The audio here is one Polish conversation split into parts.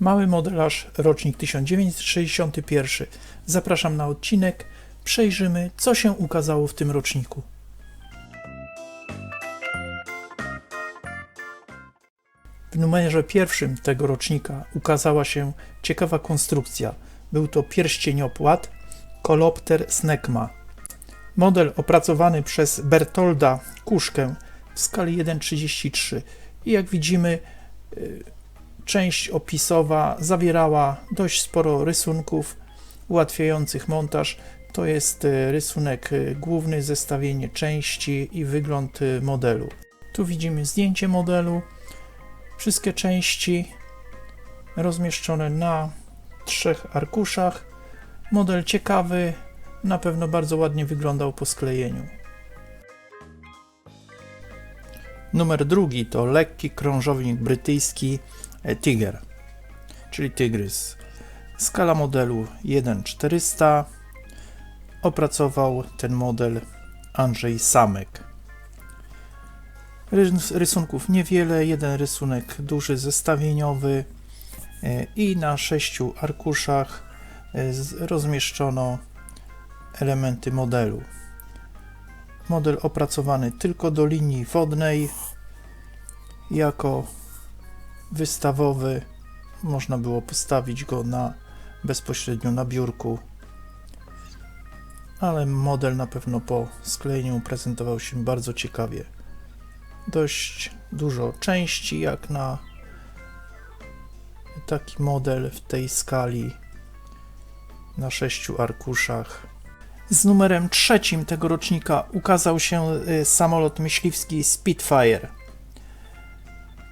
Mały modelarz, rocznik 1961. Zapraszam na odcinek. Przejrzymy, co się ukazało w tym roczniku. W numerze pierwszym tego rocznika ukazała się ciekawa konstrukcja. Był to pierścieniopłat Kolopter Snekma. Model opracowany przez Bertolda Kuszkę w skali 1,33 i jak widzimy y, część opisowa zawierała dość sporo rysunków ułatwiających montaż. To jest y, rysunek y, główny, zestawienie części i wygląd y, modelu. Tu widzimy zdjęcie modelu, wszystkie części rozmieszczone na trzech arkuszach. Model ciekawy, na pewno bardzo ładnie wyglądał po sklejeniu. Numer drugi to lekki krążownik brytyjski Tiger, czyli Tygrys. Skala modelu 1.400. Opracował ten model Andrzej Samek. Rys- Rysunków niewiele, jeden rysunek duży zestawieniowy e, i na sześciu arkuszach e, rozmieszczono elementy modelu. Model opracowany tylko do linii wodnej jako wystawowy można było postawić go na bezpośrednio na biurku. Ale model na pewno po sklejeniu prezentował się bardzo ciekawie. Dość dużo części jak na taki model w tej skali na sześciu arkuszach. Z numerem trzecim tego rocznika ukazał się y, samolot myśliwski Spitfire.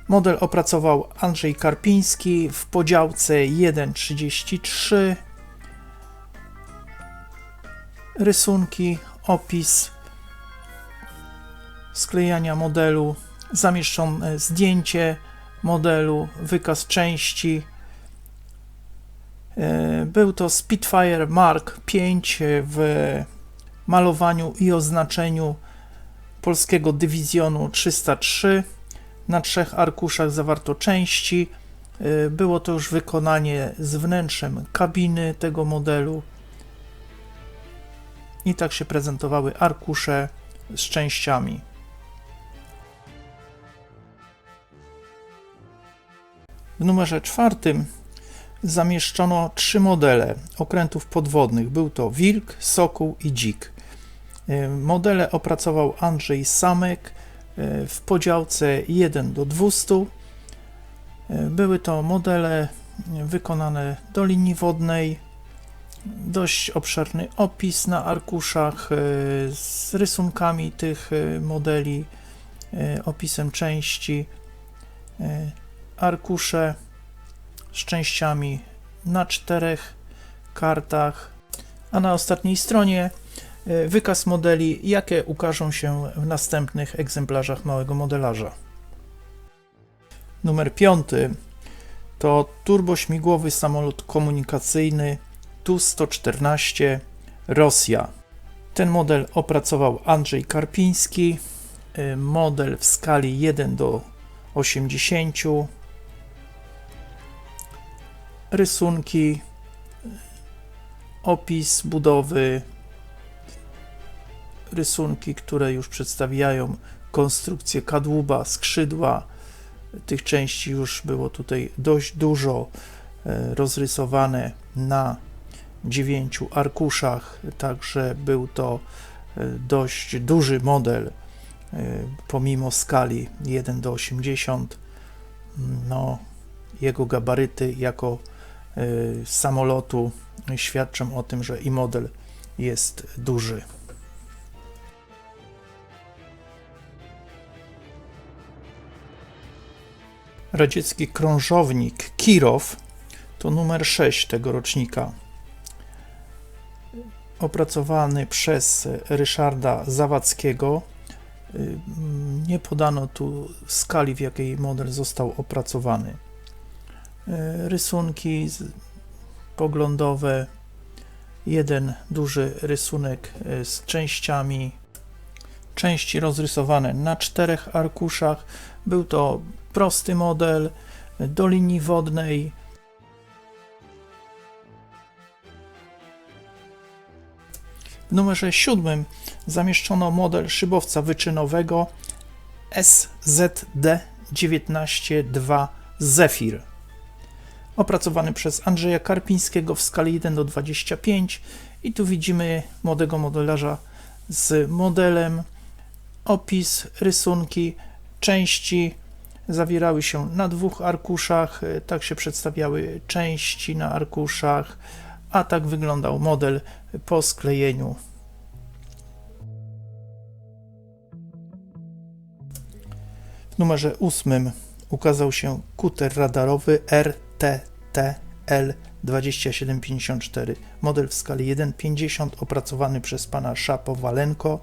Model opracował Andrzej Karpiński w podziałce 1.33. Rysunki, opis sklejania modelu, zamieszczone zdjęcie modelu, wykaz części. E, Był to Spitfire Mark V w malowaniu i oznaczeniu polskiego dywizjonu 303. Na trzech arkuszach zawarto części. E, Było to już wykonanie z wnętrzem kabiny tego modelu. I tak się prezentowały arkusze z częściami. W numerze czwartym zamieszczono trzy modele okrętów podwodnych. Był to Wilk, Sokół i Dzik. Y, Modele opracował Andrzej Samek y, w podziałce 1 do 200. Y, Były to modele wykonane do linii wodnej. Dość obszerny opis na arkuszach y, z rysunkami tych modeli, opisem części. Arkusze z częściami na czterech kartach, a na ostatniej stronie e, wykaz modeli, jakie ukażą się w następnych egzemplarzach małego modelarza. Numer piąty to turbośmigłowy samolot komunikacyjny Tu-114 Rosja. Ten model opracował Andrzej Karpiński. E, Model w skali 1 do 80 rysunki, opis budowy, rysunki, które już przedstawiają konstrukcję kadłuba, skrzydła. Tych części już było tutaj dość dużo e, rozrysowane na dziewięciu arkuszach, także był to e, dość duży model, e, pomimo skali 1 do 80. No, jego gabaryty jako samolotu świadczą o tym, że i model jest duży. Radziecki krążownik Kirow to numer 6 tego rocznika. Opracowany przez Ryszarda Zawadzkiego. Y, Nie podano tu skali, w jakiej model został opracowany e, rysunki poglądowe, jeden duży rysunek e, z częściami, części rozrysowane na czterech arkuszach. Był to prosty model do linii wodnej. W numerze 7 zamieszczono model szybowca wyczynowego SZD192 Zephyr opracowany przez Andrzeja Karpińskiego w skali 1 do 25 i tu widzimy młodego modelarza z modelem, opis, rysunki, części, zawierały się na dwóch arkuszach, tak się przedstawiały części na arkuszach, a tak wyglądał model po sklejeniu. W numerze ósmym ukazał się kuter radarowy RTTL 2754, model w skali 1.50 opracowany przez pana Szapowalenko.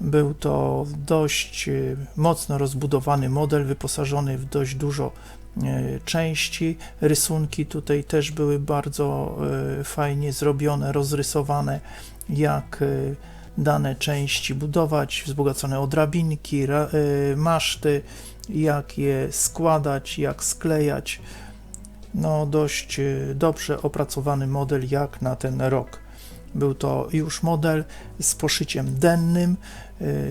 Był to dość e, mocno rozbudowany model, wyposażony w dość dużo E, części. Rysunki tutaj też były bardzo e, fajnie zrobione, rozrysowane, jak dane części budować, wzbogacone o drabinki, maszty, jak je składać, jak sklejać. No, dość dobrze opracowany model jak na ten rok. Był to już model z poszyciem dennym.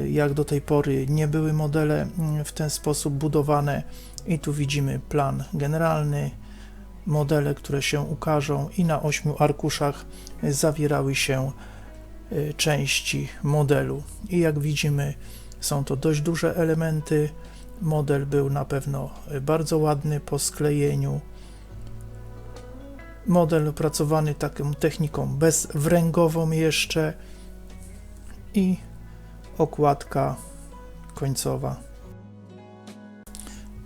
Jak do tej pory nie były modele mm, w ten sposób budowane i tu widzimy plan generalny, modele, które się ukażą i na ośmiu arkuszach zawierały się y, części modelu. I jak widzimy, są to dość duże elementy. Model był na pewno bardzo ładny po sklejeniu. Model opracowany taką techniką bezwręgową jeszcze i okładka końcowa.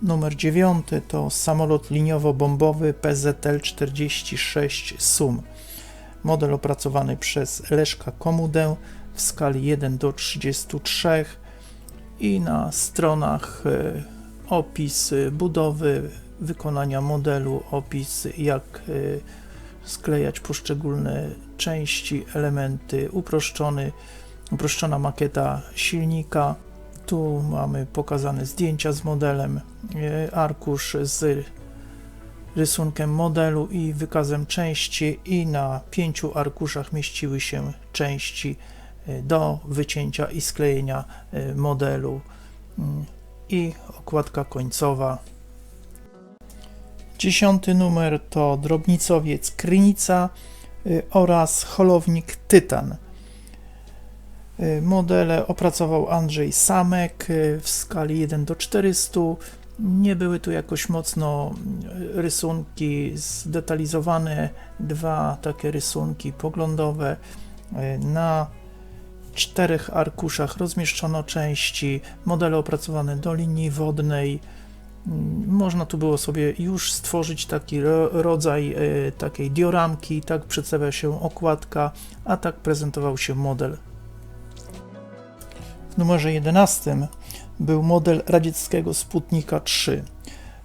Numer 9 to samolot liniowo-bombowy PZL-46 SUM. Model opracowany przez Leszka Komudę w skali 1 do 33 i na stronach e, opis budowy, wykonania modelu, opis jak e, sklejać poszczególne części, elementy, uproszczony, uproszczona makieta silnika, tu mamy pokazane zdjęcia z modelem, e, arkusz z rysunkiem modelu i wykazem części i na pięciu arkuszach mieściły się części do wycięcia i sklejenia modelu. Mm, i okładka końcowa. Dziesiąty numer to drobnicowiec Krynica oraz holownik Tytan. Y, modele opracował Andrzej Samek y, w skali 1 do 400. Nie były tu jakoś mocno y, rysunki zdetalizowane, dwa takie rysunki poglądowe. Na czterech arkuszach rozmieszczono części, modele opracowane do linii wodnej. Mm, można tu było sobie już stworzyć taki rodzaj takiej dioramki, tak przedstawia się okładka, a tak prezentował się model w numerze 11 był model radzieckiego Sputnika 3.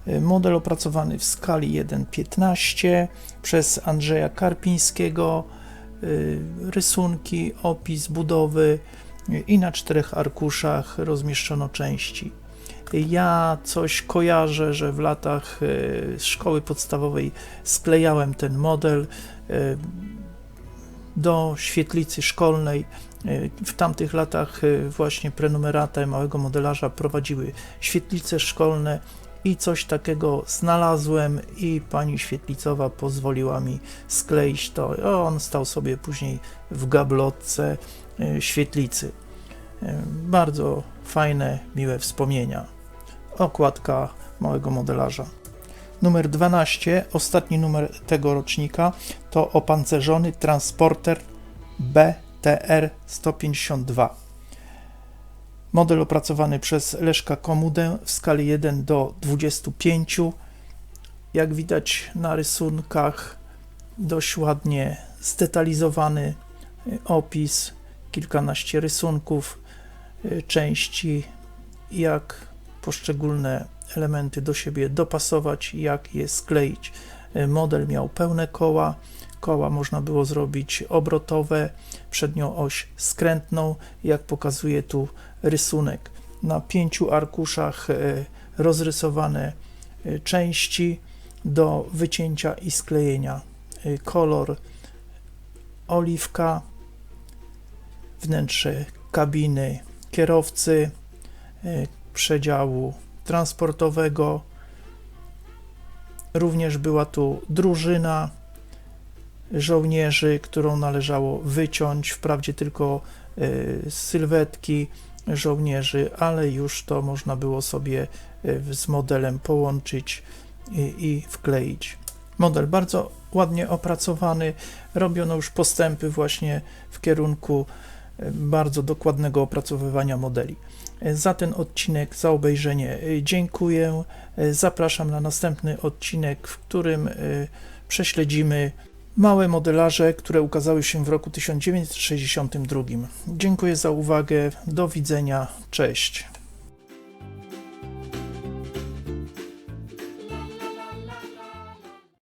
Y, model opracowany w skali 1.15 przez Andrzeja Karpińskiego, rysunki, opis budowy y, i na czterech arkuszach rozmieszczono części. Ja coś kojarzę, że w latach szkoły podstawowej sklejałem ten model do świetlicy szkolnej w tamtych latach właśnie prenumerata małego modelarza prowadziły świetlice szkolne i coś takiego znalazłem i pani świetlicowa pozwoliła mi skleić to. On stał sobie później w gablotce e, świetlicy. Bardzo fajne, miłe wspomnienia. Okładka małego modelarza. Numer 12, ostatni numer tego rocznika, to opancerzony transporter B TR-152. Model opracowany przez Leszka Komudę w skali 1 do 25. Jak widać na rysunkach, dość ładnie zdetalizowany y, opis, kilkanaście rysunków, y, części, jak poszczególne elementy do siebie dopasować, jak je skleić. Y, model miał pełne koła, koła można było zrobić obrotowe, przednią oś skrętną, jak pokazuje tu rysunek. Na pięciu arkuszach e, rozrysowane e, części do wycięcia i sklejenia. E, kolor oliwka, wnętrze kabiny kierowcy, przedziału transportowego. Również była tu drużyna żołnierzy, którą należało wyciąć, wprawdzie tylko sylwetki żołnierzy, ale już to można było sobie y, z modelem połączyć i, i wkleić. Model bardzo ładnie opracowany, robiono już postępy właśnie w kierunku y, bardzo dokładnego opracowywania modeli. Y, Za ten odcinek, za obejrzenie dziękuję. Zapraszam na następny odcinek, w którym prześledzimy małe modelarze, które ukazały się w roku 1962. Dziękuję za uwagę. Do widzenia. Cześć.